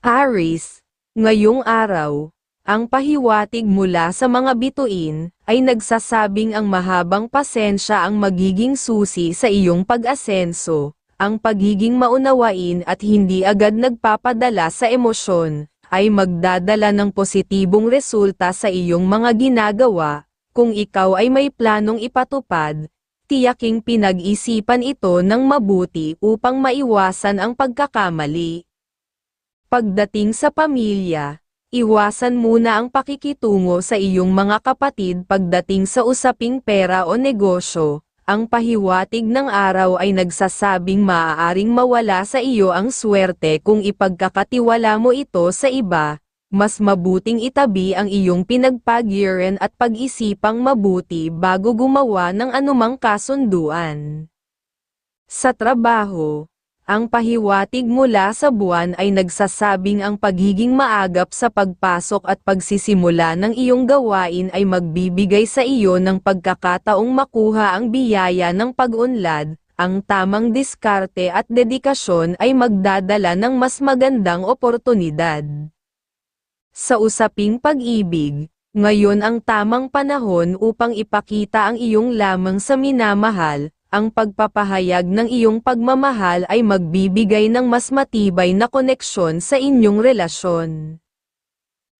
Aris, ngayong araw, ang pahiwatig mula sa mga bituin, ay nagsasabing ang mahabang pasensya ang magiging susi sa iyong pag-asenso, ang pagiging maunawain at hindi agad nagpapadala sa emosyon, ay magdadala ng positibong resulta sa iyong mga ginagawa, kung ikaw ay may planong ipatupad, tiyaking pinag-isipan ito ng mabuti upang maiwasan ang pagkakamali. Pagdating sa pamilya, iwasan muna ang pakikitungo sa iyong mga kapatid pagdating sa usaping pera o negosyo. Ang pahiwatig ng araw ay nagsasabing maaaring mawala sa iyo ang swerte kung ipagkakatiwala mo ito sa iba. Mas mabuting itabi ang iyong pinagpagiran at pag-isipang mabuti bago gumawa ng anumang kasunduan. Sa trabaho, ang pahiwatig mula sa buwan ay nagsasabing ang pagiging maagap sa pagpasok at pagsisimula ng iyong gawain ay magbibigay sa iyo ng pagkakataong makuha ang biyaya ng pag-unlad, ang tamang diskarte at dedikasyon ay magdadala ng mas magandang oportunidad. Sa usaping pag-ibig, ngayon ang tamang panahon upang ipakita ang iyong lamang sa minamahal, ang pagpapahayag ng iyong pagmamahal ay magbibigay ng mas matibay na koneksyon sa inyong relasyon.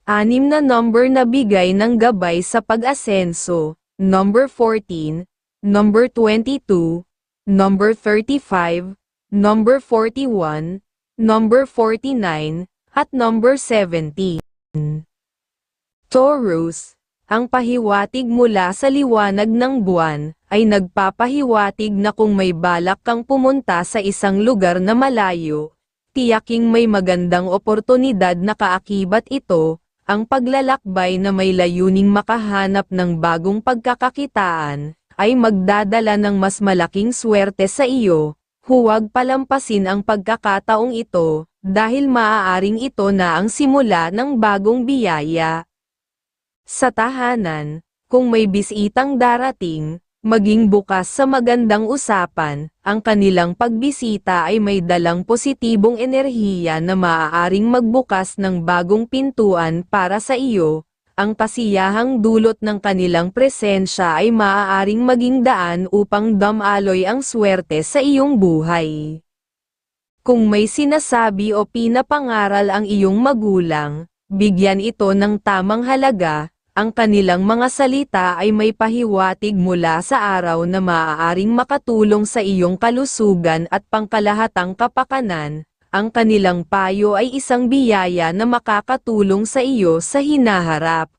Anim na number na bigay ng gabay sa pag-asenso, number 14, number 22, number 35, number 41, number 49, at number 70. Taurus, ang pahiwatig mula sa liwanag ng buwan, ay nagpapahiwatig na kung may balak kang pumunta sa isang lugar na malayo, tiyaking may magandang oportunidad na kaakibat ito, ang paglalakbay na may layuning makahanap ng bagong pagkakakitaan, ay magdadala ng mas malaking swerte sa iyo, huwag palampasin ang pagkakataong ito, dahil maaaring ito na ang simula ng bagong biyaya. Sa tahanan, kung may bisitang darating, maging bukas sa magandang usapan, ang kanilang pagbisita ay may dalang positibong enerhiya na maaaring magbukas ng bagong pintuan para sa iyo, ang kasiyahang dulot ng kanilang presensya ay maaaring maging daan upang damaloy ang swerte sa iyong buhay. Kung may sinasabi o pinapangaral ang iyong magulang, bigyan ito ng tamang halaga, ang kanilang mga salita ay may pahiwatig mula sa araw na maaaring makatulong sa iyong kalusugan at pangkalahatang kapakanan, ang kanilang payo ay isang biyaya na makakatulong sa iyo sa hinaharap.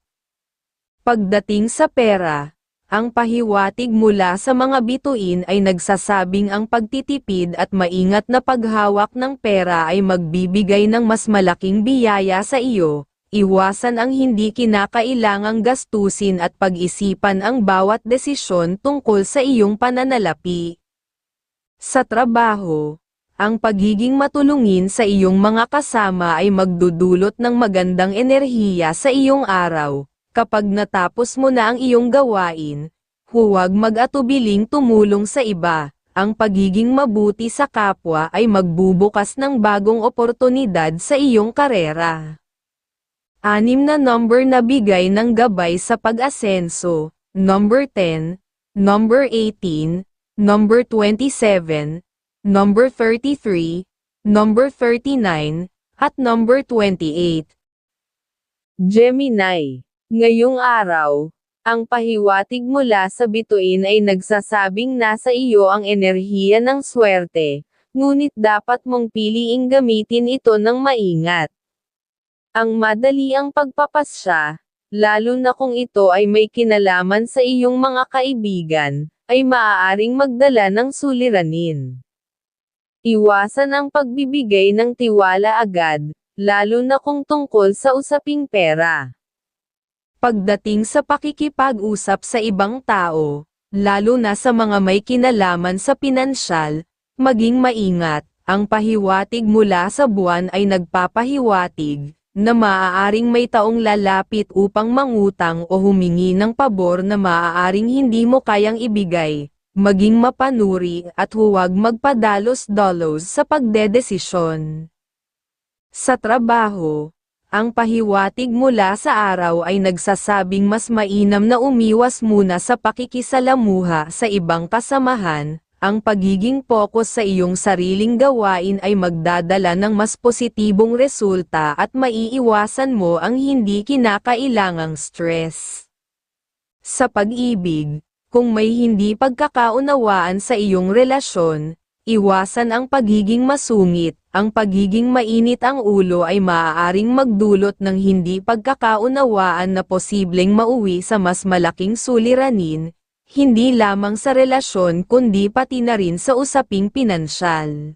Pagdating sa pera, ang pahiwatig mula sa mga bituin ay nagsasabing ang pagtitipid at maingat na paghawak ng pera ay magbibigay ng mas malaking biyaya sa iyo, Iwasan ang hindi kinakailangang gastusin at pag-isipan ang bawat desisyon tungkol sa iyong pananalapi. Sa trabaho, ang pagiging matulungin sa iyong mga kasama ay magdudulot ng magandang enerhiya sa iyong araw. Kapag natapos mo na ang iyong gawain, huwag mag-atubiling tumulong sa iba. Ang pagiging mabuti sa kapwa ay magbubukas ng bagong oportunidad sa iyong karera. Anim na number na bigay ng gabay sa pag-asenso, number 10, number 18, number 27, number 33, number 39, at number 28. Gemini, ngayong araw, ang pahiwatig mula sa bituin ay nagsasabing nasa iyo ang enerhiya ng swerte, ngunit dapat mong piliing gamitin ito ng maingat. Ang madali ang pagpapasya, lalo na kung ito ay may kinalaman sa iyong mga kaibigan, ay maaaring magdala ng suliranin. Iwasan ang pagbibigay ng tiwala agad, lalo na kung tungkol sa usaping pera. Pagdating sa pakikipag-usap sa ibang tao, lalo na sa mga may kinalaman sa pinansyal, maging maingat, ang pahiwatig mula sa buwan ay nagpapahiwatig, na maaaring may taong lalapit upang mangutang o humingi ng pabor na maaaring hindi mo kayang ibigay, maging mapanuri at huwag magpadalos-dalos sa pagdedesisyon. Sa trabaho, ang pahiwatig mula sa araw ay nagsasabing mas mainam na umiwas muna sa pakikisalamuha sa ibang kasamahan, ang pagiging focus sa iyong sariling gawain ay magdadala ng mas positibong resulta at maiiwasan mo ang hindi kinakailangang stress. Sa pag-ibig, kung may hindi pagkakaunawaan sa iyong relasyon, iwasan ang pagiging masungit, ang pagiging mainit ang ulo ay maaaring magdulot ng hindi pagkakaunawaan na posibleng mauwi sa mas malaking suliranin, hindi lamang sa relasyon kundi pati na rin sa usaping pinansyal.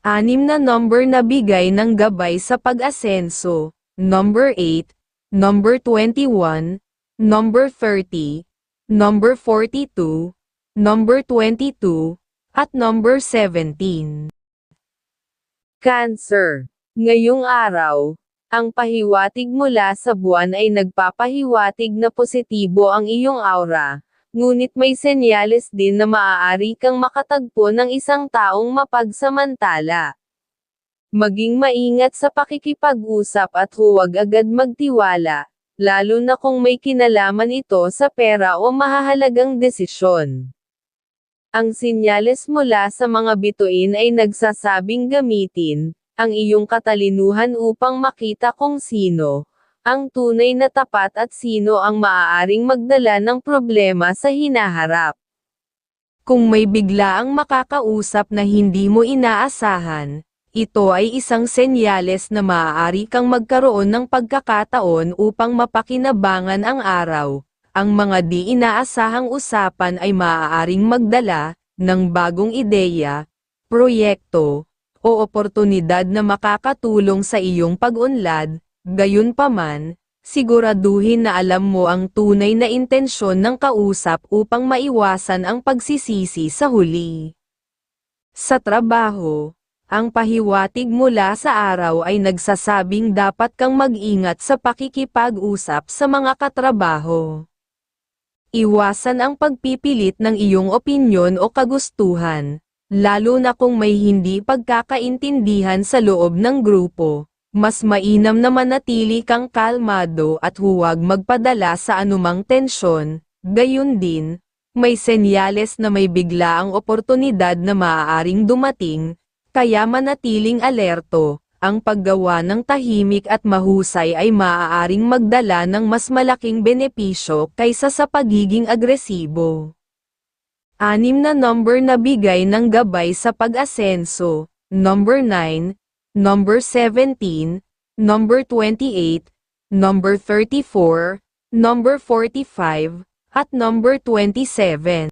Anim na number na bigay ng gabay sa pag-asenso, number 8, number 21, number 30, number 42, number 22, at number 17. Cancer. Ngayong araw, ang pahiwatig mula sa buwan ay nagpapahiwatig na positibo ang iyong aura, ngunit may senyales din na maaari kang makatagpo ng isang taong mapagsamantala. Maging maingat sa pakikipag-usap at huwag agad magtiwala, lalo na kung may kinalaman ito sa pera o mahahalagang desisyon. Ang sinyales mula sa mga bituin ay nagsasabing gamitin ang iyong katalinuhan upang makita kung sino ang tunay na tapat at sino ang maaaring magdala ng problema sa hinaharap. Kung may bigla ang makakausap na hindi mo inaasahan, ito ay isang senyales na maaari kang magkaroon ng pagkakataon upang mapakinabangan ang araw ang mga di inaasahang usapan ay maaaring magdala ng bagong ideya, proyekto, o oportunidad na makakatulong sa iyong pag-unlad, gayunpaman, siguraduhin na alam mo ang tunay na intensyon ng kausap upang maiwasan ang pagsisisi sa huli. Sa trabaho, ang pahiwatig mula sa araw ay nagsasabing dapat kang mag-ingat sa pakikipag-usap sa mga katrabaho. Iwasan ang pagpipilit ng iyong opinyon o kagustuhan, lalo na kung may hindi pagkakaintindihan sa loob ng grupo. Mas mainam na manatili kang kalmado at huwag magpadala sa anumang tensyon, gayon din, may senyales na may biglaang oportunidad na maaaring dumating, kaya manatiling alerto, ang paggawa ng tahimik at mahusay ay maaaring magdala ng mas malaking benepisyo kaysa sa pagiging agresibo. Anim na number na bigay ng gabay sa pag-asenso, number 9, number 17, number 28, number 34, number 45, at number 27.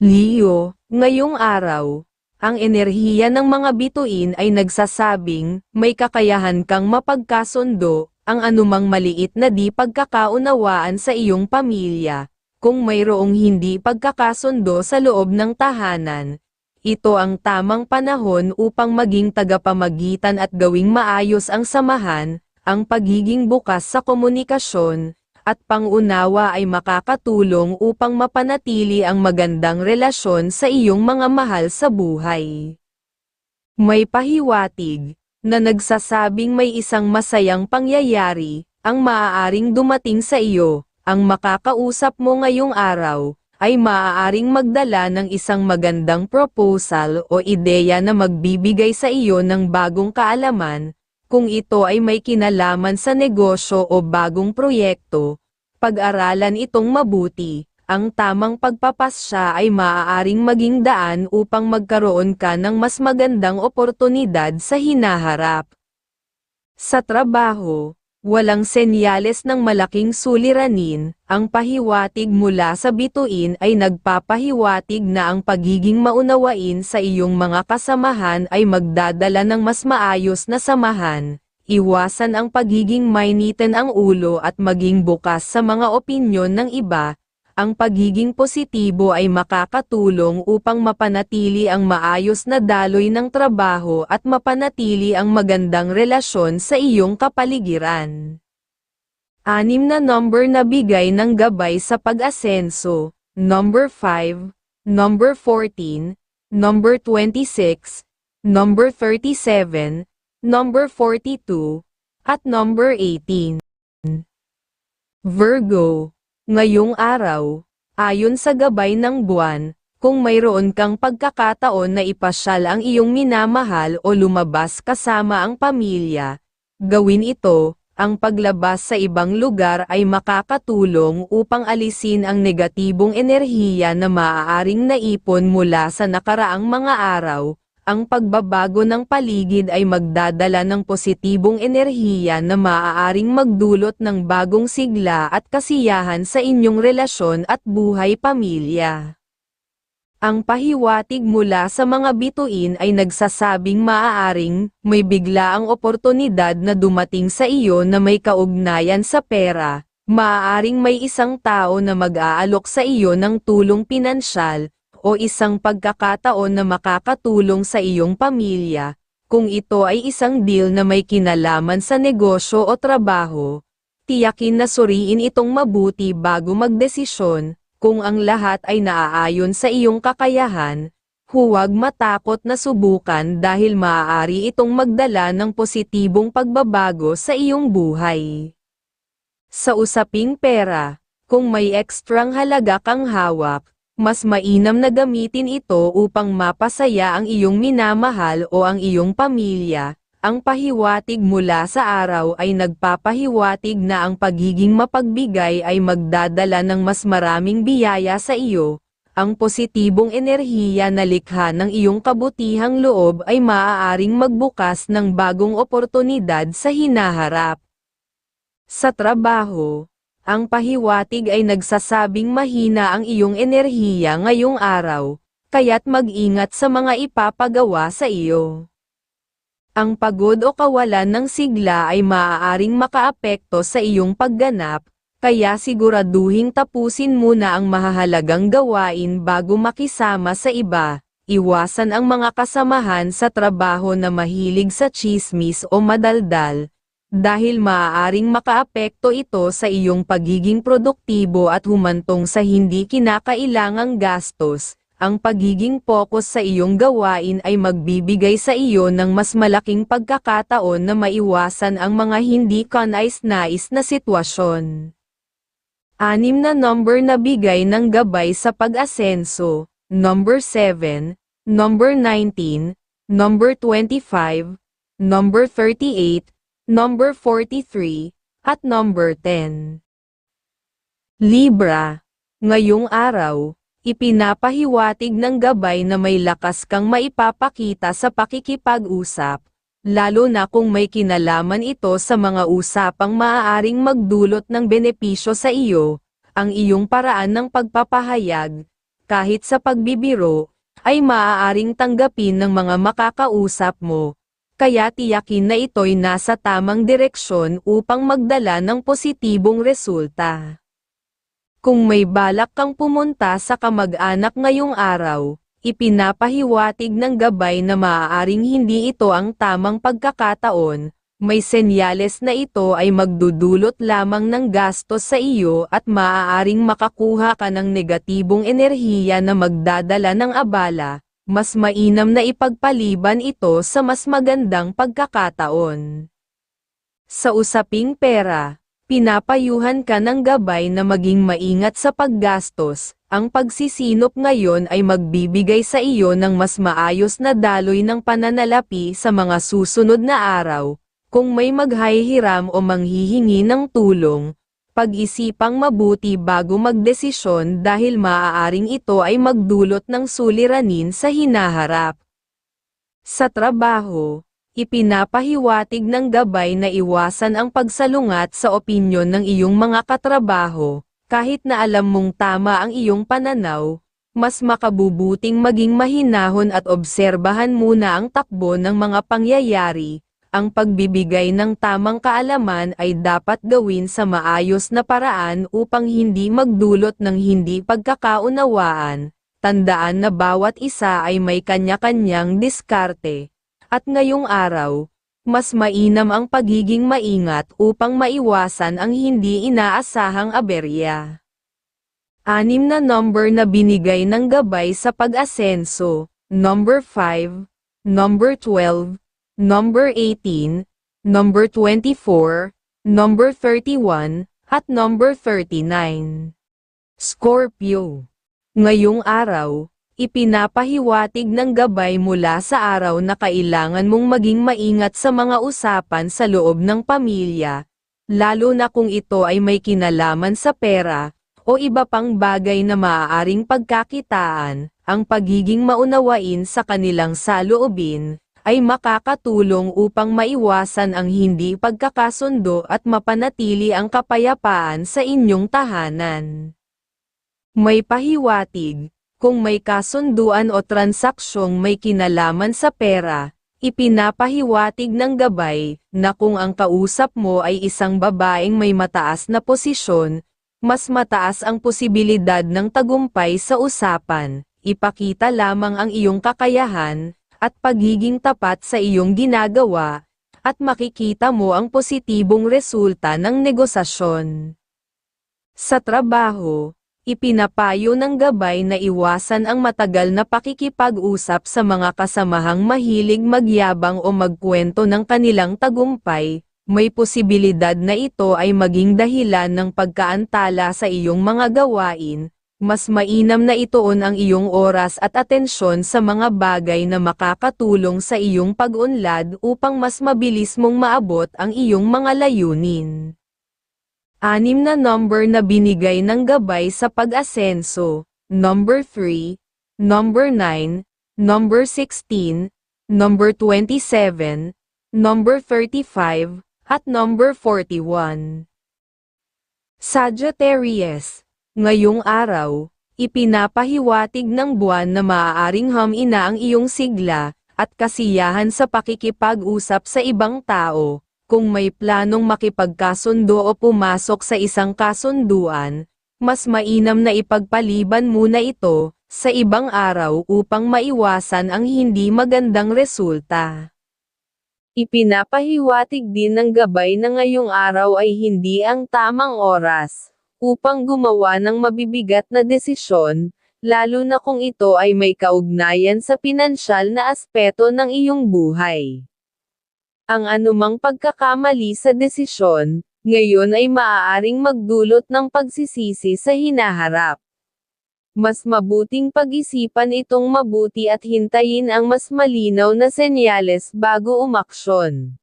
Leo, ngayong araw, ang enerhiya ng mga bituin ay nagsasabing, may kakayahan kang mapagkasundo, ang anumang maliit na di pagkakaunawaan sa iyong pamilya. Kung mayroong hindi pagkakasundo sa loob ng tahanan, ito ang tamang panahon upang maging tagapamagitan at gawing maayos ang samahan, ang pagiging bukas sa komunikasyon, at pangunawa ay makakatulong upang mapanatili ang magandang relasyon sa iyong mga mahal sa buhay. May pahiwatig, na nagsasabing may isang masayang pangyayari, ang maaaring dumating sa iyo, ang makakausap mo ngayong araw, ay maaaring magdala ng isang magandang proposal o ideya na magbibigay sa iyo ng bagong kaalaman, kung ito ay may kinalaman sa negosyo o bagong proyekto, pag-aralan itong mabuti, ang tamang pagpapasya ay maaaring maging daan upang magkaroon ka ng mas magandang oportunidad sa hinaharap. Sa trabaho, walang senyales ng malaking suliranin, ang pahiwatig mula sa bituin ay nagpapahiwatig na ang pagiging maunawain sa iyong mga kasamahan ay magdadala ng mas maayos na samahan. Iwasan ang pagiging mainitin ang ulo at maging bukas sa mga opinyon ng iba, ang pagiging positibo ay makakatulong upang mapanatili ang maayos na daloy ng trabaho at mapanatili ang magandang relasyon sa iyong kapaligiran. Anim na number na bigay ng gabay sa pag-asenso, number 5, number 14, number 26, number 37, number 42, at number 18. Virgo, ngayong araw, ayon sa gabay ng buwan, kung mayroon kang pagkakataon na ipasyal ang iyong minamahal o lumabas kasama ang pamilya, gawin ito, ang paglabas sa ibang lugar ay makakatulong upang alisin ang negatibong enerhiya na maaaring naipon mula sa nakaraang mga araw, ang pagbabago ng paligid ay magdadala ng positibong enerhiya na maaaring magdulot ng bagong sigla at kasiyahan sa inyong relasyon at buhay pamilya. Ang pahiwatig mula sa mga bituin ay nagsasabing maaaring may bigla ang oportunidad na dumating sa iyo na may kaugnayan sa pera, maaaring may isang tao na mag-aalok sa iyo ng tulong pinansyal, o isang pagkakataon na makakatulong sa iyong pamilya, kung ito ay isang deal na may kinalaman sa negosyo o trabaho. Tiyakin na suriin itong mabuti bago magdesisyon, kung ang lahat ay naaayon sa iyong kakayahan, huwag matakot na subukan dahil maaari itong magdala ng positibong pagbabago sa iyong buhay. Sa usaping pera, kung may ekstrang halaga kang hawak, mas mainam na gamitin ito upang mapasaya ang iyong minamahal o ang iyong pamilya. Ang pahiwatig mula sa araw ay nagpapahiwatig na ang pagiging mapagbigay ay magdadala ng mas maraming biyaya sa iyo. Ang positibong enerhiya na likha ng iyong kabutihang loob ay maaaring magbukas ng bagong oportunidad sa hinaharap. Sa trabaho, ang pahiwatig ay nagsasabing mahina ang iyong enerhiya ngayong araw, kaya't mag-ingat sa mga ipapagawa sa iyo. Ang pagod o kawalan ng sigla ay maaaring makaapekto sa iyong pagganap, kaya siguraduhing tapusin muna ang mahahalagang gawain bago makisama sa iba. Iwasan ang mga kasamahan sa trabaho na mahilig sa chismis o madaldal, dahil maaaring makaapekto ito sa iyong pagiging produktibo at humantong sa hindi kinakailangang gastos, ang pagiging focus sa iyong gawain ay magbibigay sa iyo ng mas malaking pagkakataon na maiwasan ang mga hindi kanais-nais na sitwasyon. Anim na number na bigay ng gabay sa pag-asenso, number 7, number 19, number 25, number 38, number 43, at number 10. Libra, ngayong araw, ipinapahiwatig ng gabay na may lakas kang maipapakita sa pakikipag-usap, lalo na kung may kinalaman ito sa mga usapang maaaring magdulot ng benepisyo sa iyo, ang iyong paraan ng pagpapahayag, kahit sa pagbibiro, ay maaaring tanggapin ng mga makakausap mo, kaya tiyakin na ito'y nasa tamang direksyon upang magdala ng positibong resulta. Kung may balak kang pumunta sa kamag-anak ngayong araw, ipinapahiwatig ng gabay na maaaring hindi ito ang tamang pagkakataon, may senyales na ito ay magdudulot lamang ng gastos sa iyo at maaaring makakuha ka ng negatibong enerhiya na magdadala ng abala, mas mainam na ipagpaliban ito sa mas magandang pagkakataon. Sa usaping pera, Pinapayuhan ka ng gabay na maging maingat sa paggastos, ang pagsisinop ngayon ay magbibigay sa iyo ng mas maayos na daloy ng pananalapi sa mga susunod na araw, kung may maghahihiram o manghihingi ng tulong, pag-isipang mabuti bago magdesisyon dahil maaaring ito ay magdulot ng suliranin sa hinaharap. Sa trabaho, Ipinapahiwatig ng gabay na iwasan ang pagsalungat sa opinyon ng iyong mga katrabaho, kahit na alam mong tama ang iyong pananaw, mas makabubuting maging mahinahon at obserbahan muna ang takbo ng mga pangyayari, ang pagbibigay ng tamang kaalaman ay dapat gawin sa maayos na paraan upang hindi magdulot ng hindi pagkakaunawaan, tandaan na bawat isa ay may kanya-kanyang diskarte. At ngayong araw, mas mainam ang pagiging maingat upang maiwasan ang hindi inaasahang aberya. Anim na number na binigay ng gabay sa pag-asenso, number 5, number 12, number 18, number 24, number 31, at number 39. Scorpio. Ngayong araw, ipinapahiwatig ng gabay mula sa araw na kailangan mong maging maingat sa mga usapan sa loob ng pamilya, lalo na kung ito ay may kinalaman sa pera, o iba pang bagay na maaaring pagkakitaan, ang pagiging maunawain sa kanilang saloobin, ay makakatulong upang maiwasan ang hindi pagkakasundo at mapanatili ang kapayapaan sa inyong tahanan. May pahiwatig, kung may kasunduan o transaksyong may kinalaman sa pera, ipinapahiwatig ng gabay na kung ang kausap mo ay isang babaeng may mataas na posisyon, mas mataas ang posibilidad ng tagumpay sa usapan. Ipakita lamang ang iyong kakayahan at pagiging tapat sa iyong ginagawa, at makikita mo ang positibong resulta ng negosasyon. Sa trabaho, ipinapayo ng gabay na iwasan ang matagal na pakikipag-usap sa mga kasamahang mahilig magyabang o magkwento ng kanilang tagumpay, may posibilidad na ito ay maging dahilan ng pagkaantala sa iyong mga gawain, mas mainam na ituon ang iyong oras at atensyon sa mga bagay na makakatulong sa iyong pag-unlad upang mas mabilis mong maabot ang iyong mga layunin. Anim na number na binigay ng gabay sa pag-asenso, number 3, number 9, number 16, number 27, number 35, at number 41. Sagittarius, ngayong araw, ipinapahiwatig ng buwan na maaaring hamina ang iyong sigla, at kasiyahan sa pakikipag-usap sa ibang tao, kung may planong makipagkasundo o pumasok sa isang kasunduan, mas mainam na ipagpaliban muna ito, sa ibang araw upang maiwasan ang hindi magandang resulta. Ipinapahiwatig din ng gabay na ngayong araw ay hindi ang tamang oras, upang gumawa ng mabibigat na desisyon, lalo na kung ito ay may kaugnayan sa pinansyal na aspeto ng iyong buhay. Ang anumang pagkakamali sa desisyon, ngayon ay maaaring magdulot ng pagsisisi sa hinaharap. Mas mabuting pag-isipan itong mabuti at hintayin ang mas malinaw na senyales bago umaksyon.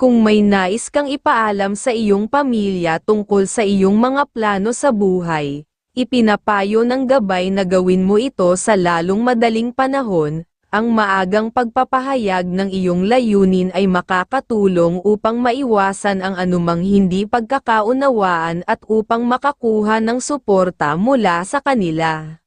Kung may nais kang ipaalam sa iyong pamilya tungkol sa iyong mga plano sa buhay, ipinapayo ng gabay na gawin mo ito sa lalong madaling panahon, ang maagang pagpapahayag ng iyong layunin ay makakatulong upang maiwasan ang anumang hindi pagkakaunawaan at upang makakuha ng suporta mula sa kanila.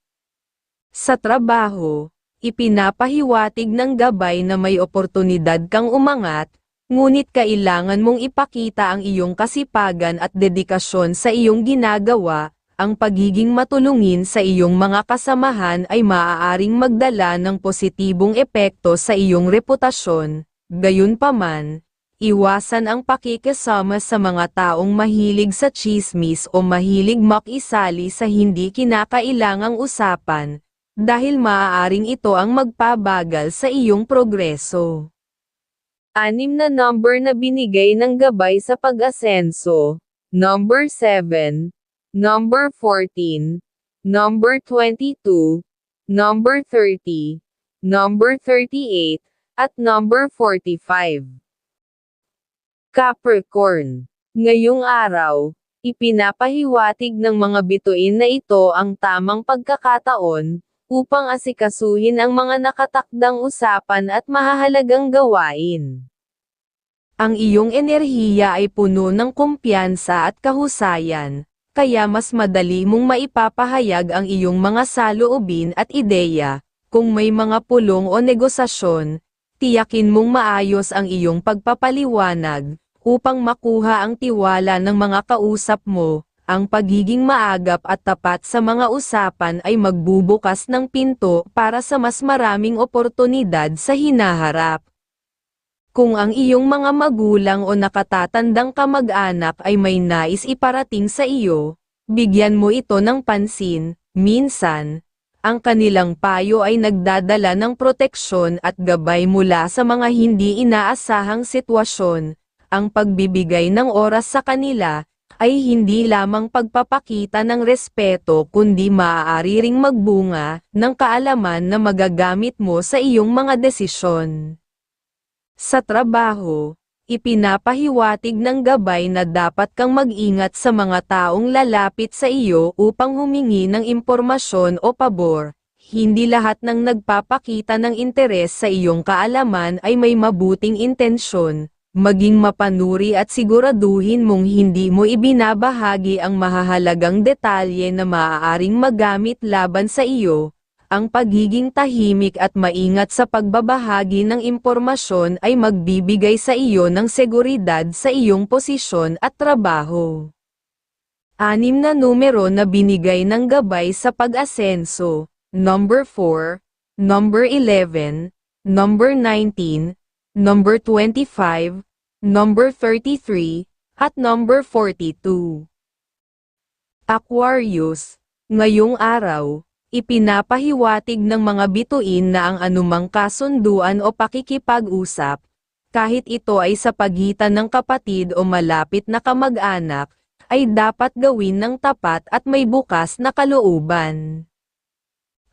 Sa trabaho, ipinapahiwatig ng gabay na may oportunidad kang umangat, ngunit kailangan mong ipakita ang iyong kasipagan at dedikasyon sa iyong ginagawa, ang pagiging matulungin sa iyong mga kasamahan ay maaaring magdala ng positibong epekto sa iyong reputasyon, gayunpaman, iwasan ang pakikisama sa mga taong mahilig sa chismis o mahilig makisali sa hindi kinakailangang usapan, dahil maaaring ito ang magpabagal sa iyong progreso. Anim na number na binigay ng gabay sa pag-asenso, number 7, number 14, number 22, number 30, number 38, at number 45. Capricorn. Ngayong araw, ipinapahiwatig ng mga bituin na ito ang tamang pagkakataon, upang asikasuhin ang mga nakatakdang usapan at mahahalagang gawain. Ang iyong enerhiya ay puno ng kumpiyansa at kahusayan, kaya mas madali mong maipapahayag ang iyong mga saloobin at ideya, kung may mga pulong o negosasyon, tiyakin mong maayos ang iyong pagpapaliwanag, upang makuha ang tiwala ng mga kausap mo, ang pagiging maagap at tapat sa mga usapan ay magbubukas ng pinto para sa mas maraming oportunidad sa hinaharap. Kung ang iyong mga magulang o nakatatandang kamag-anak ay may nais iparating sa iyo, bigyan mo ito ng pansin, minsan, Ang kanilang payo ay nagdadala ng proteksyon at gabay mula sa mga hindi inaasahang sitwasyon. Ang pagbibigay ng oras sa kanila ay hindi lamang pagpapakita ng respeto kundi maaari ring magbunga ng kaalaman na magagamit mo sa iyong mga desisyon. Sa trabaho, ipinapahiwatig ng gabay na dapat kang mag-ingat sa mga taong lalapit sa iyo upang humingi ng impormasyon o pabor. Hindi lahat ng nagpapakita ng interes sa iyong kaalaman ay may mabuting intensyon. Maging mapanuri at siguraduhin mong hindi mo ibinabahagi ang mahahalagang detalye na maaaring magamit laban sa iyo, ang pagiging tahimik at maingat sa pagbabahagi ng impormasyon ay magbibigay sa iyo ng seguridad sa iyong posisyon at trabaho. Anim na numero na binigay ng gabay sa pag-asenso, number 4, number 11, number 19, number 25, number 33, at number 42. Aquarius, ngayong araw, ipinapahiwatig ng mga bituin na ang anumang kasunduan o pakikipag-usap, kahit ito ay sa pagitan ng kapatid o malapit na kamag-anak, ay dapat gawin ng tapat at may bukas na kalooban.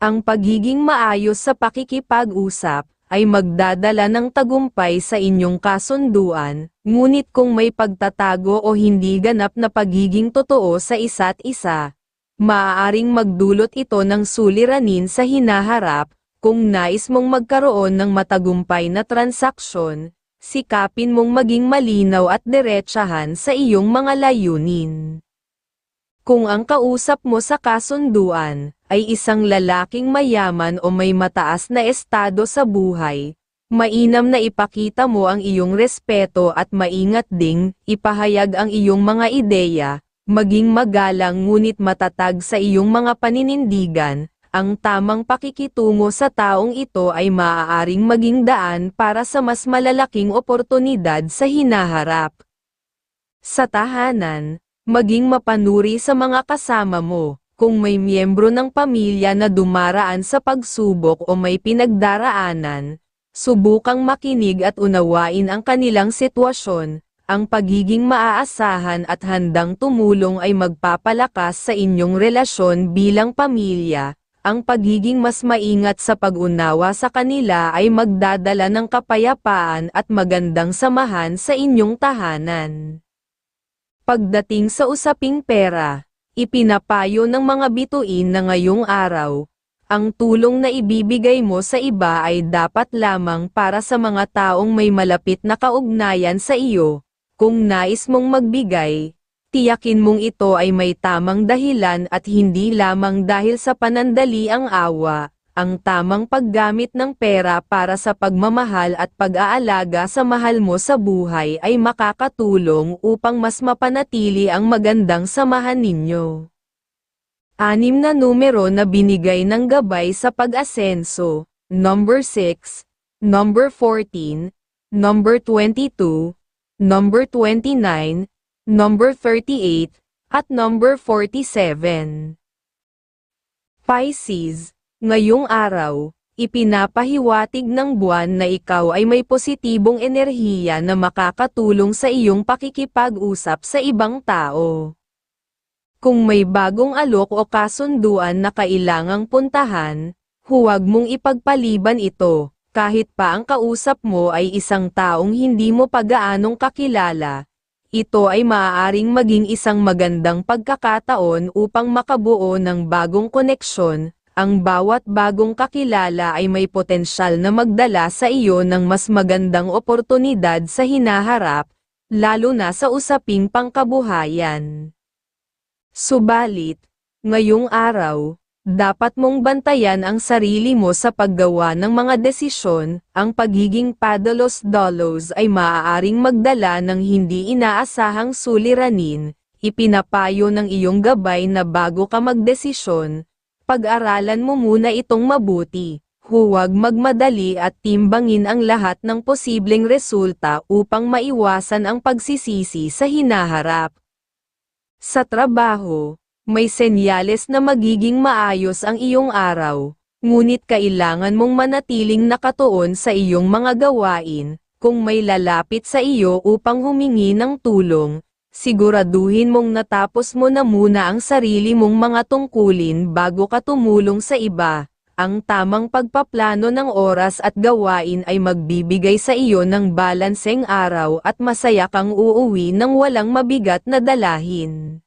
Ang pagiging maayos sa pakikipag-usap, ay magdadala ng tagumpay sa inyong kasunduan, ngunit kung may pagtatago o hindi ganap na pagiging totoo sa isa't isa, maaaring magdulot ito ng suliranin sa hinaharap, kung nais mong magkaroon ng matagumpay na transaksyon, sikapin mong maging malinaw at diretsahan sa iyong mga layunin. Kung ang kausap mo sa kasunduan, ay isang lalaking mayaman o may mataas na estado sa buhay, mainam na ipakita mo ang iyong respeto at maingat ding, ipahayag ang iyong mga ideya, maging magalang ngunit matatag sa iyong mga paninindigan, ang tamang pakikitungo sa taong ito ay maaaring maging daan para sa mas malalaking oportunidad sa hinaharap. Sa tahanan, maging mapanuri sa mga kasama mo, kung may miyembro ng pamilya na dumaraan sa pagsubok o may pinagdaraanan, subukang makinig at unawain ang kanilang sitwasyon, ang pagiging maaasahan at handang tumulong ay magpapalakas sa inyong relasyon bilang pamilya, ang pagiging mas maingat sa pag-unawa sa kanila ay magdadala ng kapayapaan at magandang samahan sa inyong tahanan. Pagdating sa usaping pera, Ipinapayo ng mga bituin na ngayong araw, ang tulong na ibibigay mo sa iba ay dapat lamang para sa mga taong may malapit na kaugnayan sa iyo. Kung nais mong magbigay, tiyakin mong ito ay may tamang dahilan at hindi lamang dahil sa panandali ang awa ang tamang paggamit ng pera para sa pagmamahal at pag-aalaga sa mahal mo sa buhay ay makakatulong upang mas mapanatili ang magandang samahan ninyo. Anim na numero na binigay ng gabay sa pag-asenso, number 6, number 14, number 22, number 29, number 38, at number 47. Pisces Ngayong araw, ipinapahiwatig ng buwan na ikaw ay may positibong enerhiya na makakatulong sa iyong pakikipag-usap sa ibang tao. Kung may bagong alok o kasunduan na kailangang puntahan, huwag mong ipagpaliban ito, kahit pa ang kausap mo ay isang taong hindi mo pagaanong kakilala. Ito ay maaaring maging isang magandang pagkakataon upang makabuo ng bagong koneksyon, ang bawat bagong kakilala ay may potensyal na magdala sa iyo ng mas magandang oportunidad sa hinaharap, lalo na sa usaping pangkabuhayan. Subalit, ngayong araw, dapat mong bantayan ang sarili mo sa paggawa ng mga desisyon, ang pagiging padalos-dolos ay maaaring magdala ng hindi inaasahang suliranin, ipinapayo ng iyong gabay na bago ka magdesisyon, pag-aralan mo muna itong mabuti. Huwag magmadali at timbangin ang lahat ng posibleng resulta upang maiwasan ang pagsisisi sa hinaharap. Sa trabaho, May senyales na magiging maayos ang iyong araw, ngunit kailangan mong manatiling nakatuon sa iyong mga gawain, kung may lalapit sa iyo upang humingi ng tulong, siguraduhin mong natapos mo na muna ang sarili mong mga tungkulin bago ka tumulong sa iba. Ang tamang pagpaplano ng oras at gawain ay magbibigay sa iyo ng balanseng araw at masaya kang uuwi ng walang mabigat na dalahin.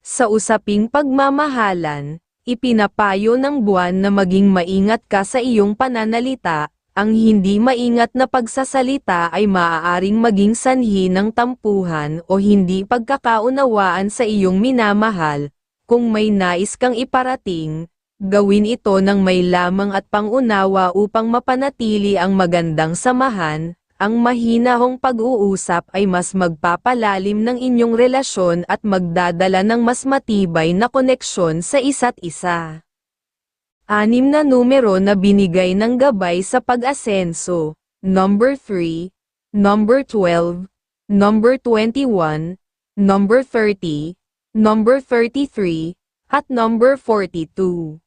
Sa usaping pagmamahalan, ipinapayo ng buwan na maging maingat ka sa iyong pananalita, ang hindi maingat na pagsasalita ay maaaring maging sanhi ng tampuhan o hindi pagkakaunawaan sa iyong minamahal. Kung may nais kang iparating, gawin ito ng may lamang at pangunawa upang mapanatili ang magandang samahan, ang mahinahong pag-uusap ay mas magpapalalim ng inyong relasyon at magdadala ng mas matibay na koneksyon sa isa't isa. Anim na numero na binigay ng gabay sa pag-asenso, number 3, number 12, number 21, number 30, number 33, at number 42.